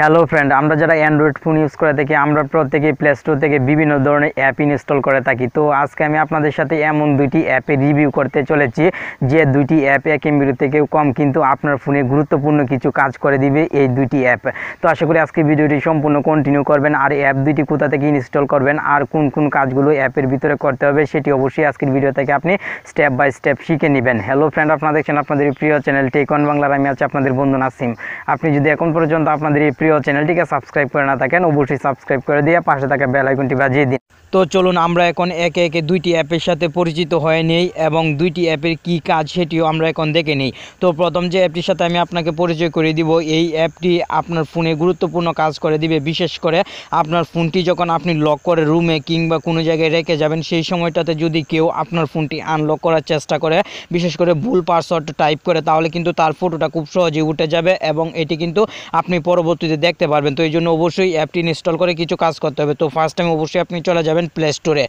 Hello friend আমরা যারা Android phone use করে থাকি, আমরা প্রত্যেকেই প্লে স্টোর থেকে বিভিন্ন ধরনের অ্যাপ ইনস্টল করে থাকি। তো আজকে আমি আপনাদের সাথে এমন দুইটি অ্যাপের রিভিউ করতে চলেছি, যে দুইটি অ্যাপ এক এমবির থেকেও কম কিন্তু আপনার ফোনে গুরুত্বপূর্ণ কিছু কাজ করে দিবে এই দুইটি অ্যাপ তো আশা করি আজকে ভিডিওটি সম্পূর্ণ কন্টিনিউ করবেন, আর অ্যাপ দুইটি কোথা থেকে ইনস্টল করবেন, আর কোন কোন কাজগুলো অ্যাপের ভিতরে করতে হবে, সেটি অবশ্যই আজকের ভিডিও থেকে আপনি স্টেপ বাই স্টেপ শিখে নেবেন। হ্যালো ফ্রেন্ড আপনারা দেখছেন আপনাদের প্রিয় চ্যানেল টেকন বাংলার আমি আছি আপনাদের বন্ধু নাসিম আপনি যদি এখন পর্যন্ত আপনাদের এই চ্যানেলটিকে সাবস্ক্রাইব করে না থাকেন, অবশ্যই সাবস্ক্রাইব করে দিয়ে পাশে থাকা বেল আইকনটি বাজিয়ে দিন। তো চলুন আমরা এখন একে একে দুইটি অ্যাপের সাথে পরিচিত হয়ে নেই এবং দুইটি অ্যাপের কি কাজ সেটিও আমরা এখন দেখে নেই। তো প্রথম যে অ্যাপটির সাথে আমি আপনাকে পরিচয় করে দিব, এই অ্যাপটি আপনার ফোনে গুরুত্বপূর্ণ কাজ করে দিবে। বিশেষ করে আপনার ফোনটি যখন আপনি লক করে রুমে কিংবা কোনো জায়গায় রেখে যাবেন, সেই সময়টাতে যদি কেউ আপনার ফোনটি আনলক করার চেষ্টা করে, বিশেষ করে ভুল পাসওয়ার্ড টাইপ করে, তাহলে কিন্তু তার ফটোটা খুব সহজেই উঠে যাবে এবং এটি কিন্তু আপনি পরবর্তীতে দেখতে পারবেন। তো এই জন্য অবশ্যই অ্যাপটি ইনস্টল করে কিছু কাজ করতে হবে। তো ফার্স্ট টাইম অবশ্যই আপনি চলে যাবেন। প্লে স্টোরে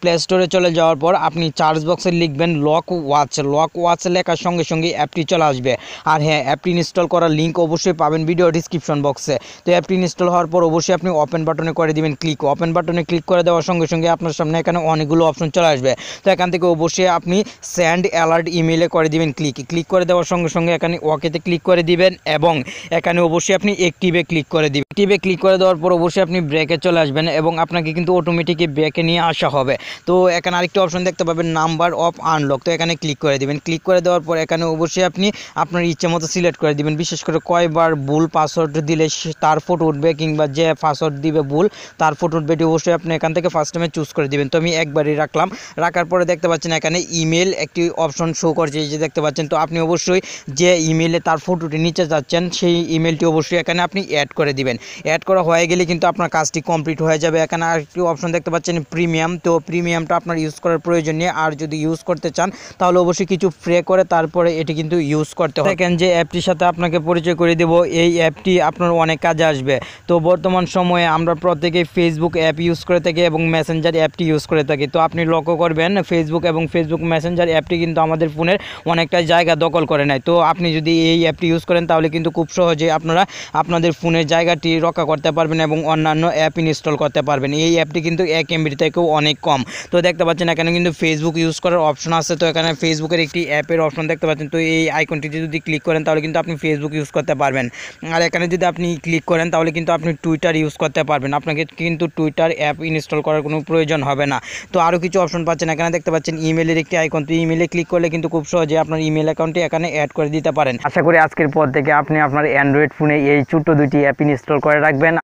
প্লে স্টোরে চলে যাওয়ার পর আপনি চার্জ বক্সে লিখবেন লক ওয়াচ লক ওয়াচ লেখার সঙ্গে সঙ্গে অ্যাপটি চলে আসবে। আর হ্যাঁ অ্যাপটি ইনস্টল করার লিঙ্ক অবশ্যই পাবেন ভিডিও ডিসক্রিপশন বক্সে তো অ্যাপটি ইনস্টল হওয়ার পর অবশ্যই আপনি ওপেন বাটনে করে দিবেন ক্লিক ওপেন বাটনে ক্লিক করে দেওয়ার সঙ্গে সঙ্গে আপনার সামনে এখানে অনেকগুলো অপশন চলে আসবে। তো এখান থেকে অবশ্যই আপনি স্যান্ড অ্যালার্ট ইমেলে করে দিবেন ক্লিক ক্লিক করে দেওয়ার সঙ্গে সঙ্গে এখানে ওকেতে ক্লিক করে দিবেন এবং এখানে অবশ্যই আপনি অ্যাক্টিভে ক্লিক করে দিবেন। অ্যাক্টিভে ক্লিক করে দেওয়ার পর অবশ্যই আপনি ব্রেকে চলে আসবেন এবং আপনাকে কিন্তু অটোমেটিকই ব্রেকে নিয়ে আসা হবে। তো এখানে আরেকটি অপশন দেখতে পাবেন নাম্বার অফ আনলক তো এখানে ক্লিক করে দিবেন। ক্লিক করে দেওয়ার পর এখানে অবশ্যই আপনি আপনার ইচ্ছে মতো সিলেক্ট করে দিবেন। বিশেষ করে কয়বার ভুল পাসওয়ার্ড দিলে তার ফটো উঠবে কিংবা যে পাসওয়ার্ড দিবে ভুল, তার ফটো উঠবে, এটি অবশ্যই আপনি এখান থেকে ফার্স্ট টাইমে চুজ করে দিবেন। তো আমি একবারই রাখলাম। রাখার পরে দেখতে পাচ্ছেন এখানে ইমেল একটি অপশন শো করছে। যে দেখতে পাচ্ছেন, তো আপনি অবশ্যই যে ইমেলে তার ফটোটি নিচে যাচ্ছেন, সেই ইমেলটি অবশ্যই এখানে আপনি অ্যাড করে দিবেন। অ্যাড করা হয়ে গেলে কিন্তু আপনার কাজটি কমপ্লিট হয়ে যাবে। এখানে আরেকটি অপশন দেখতে প্রিমিয়াম। তো প্রিমিয়ামটা আপনার ইউজ করার প্রয়োজন নেই। আর যদি ইউজ করতে চান, তাহলে অবশ্যই কিছু ফ্রে করে তারপরে এটি কিন্তু ইউজ করতে হবে। দেখেন যে অ্যাপটির সাথে আপনাকে পরিচয় করে দেব। এই অ্যাপটি আপনার অনেক কাজে আসবে। তো বর্তমান সময়ে আমরা প্রত্যেকেই ফেসবুক অ্যাপ ইউজ করে থাকি এবং মেসেঞ্জার অ্যাপটি ইউজ করে থাকি। তো আপনি লক্ষ্য করবেন ফেসবুক এবং ফেসবুক মেসেঞ্জার অ্যাপটি কিন্তু আমাদের ফোনের অনেকটা জায়গা দখল করে নেয়। তো আপনি যদি এই অ্যাপটি ইউজ করেন, তাহলে কিন্তু খুব সহজে আপনারা আপনাদের ফোনের জায়গাটি রক্ষা করতে পারবেন এবং অন্যান্য অ্যাপ ইনস্টল করতে পারবেন। এই অ্যাপটি কিন্তু এক এমবির থেকেও অনেক কম। তো দেখতে পাচ্ছেন এখানে কিন্তু ফেসবুক ইউজ করার অপশন আছে। তো এখানে ফেসবুকের একটি অ্যাপের অপশন দেখতে পাচ্ছেন। তো এই আইকনটিতে যদি ক্লিক করেন, তাহলে কিন্তু আপনি ফেসবুক ইউজ করতে পারবেন। আর এখানে যদি আপনি ক্লিক করেন, তাহলে কিন্তু আপনি টুইটার ইউজ করতে পারবেন। আপনাকে কিন্তু টুইটার অ্যাপ ইনস্টল করার কোনো প্রয়োজন হবে না। তো আরও কিছু অপশন পাচ্ছেন এখানে। দেখতে পাচ্ছেন ইমেলের একটি আইকন তো ইমেলে ক্লিক করলে কিন্তু খুব সহজে আপনার ইমেল অ্যাকাউন্টটি এখানে অ্যাড করে দিতে পারেন। আশা করি আজকের পর থেকে আপনি আপনার অ্যান্ড্রয়েড ফোনে এই ছোট্ট দুইটি অ্যাপ ইনস্টল করে রাখবেন।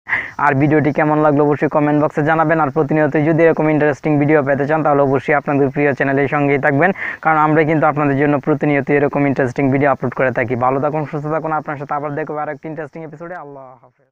আর ভিডিওটি কেমন লাগল অবশ্যই কমেন্ট বক্সে জানাবেন। আর প্রতিনিয়ত যদি এরকম ইন্টারেস্টিং ভিডিও পেতে চান, তাহলে অবশ্যই আপনাদের প্রিয় চ্যানেলের সঙ্গেই থাকবেন। কারণ আমরা কিন্তু আপনাদের জন্য প্রতিনিয়ত এরকম ইন্টারেস্টিং ভিডিও আপলোড করে থাকি। ভালো থাকুন, সুস্থ থাকুন। আপনার সাথে আবার দেখব আর একটি ইন্টারেস্টিং এপিসোডে আল্লাহ হাফেজ।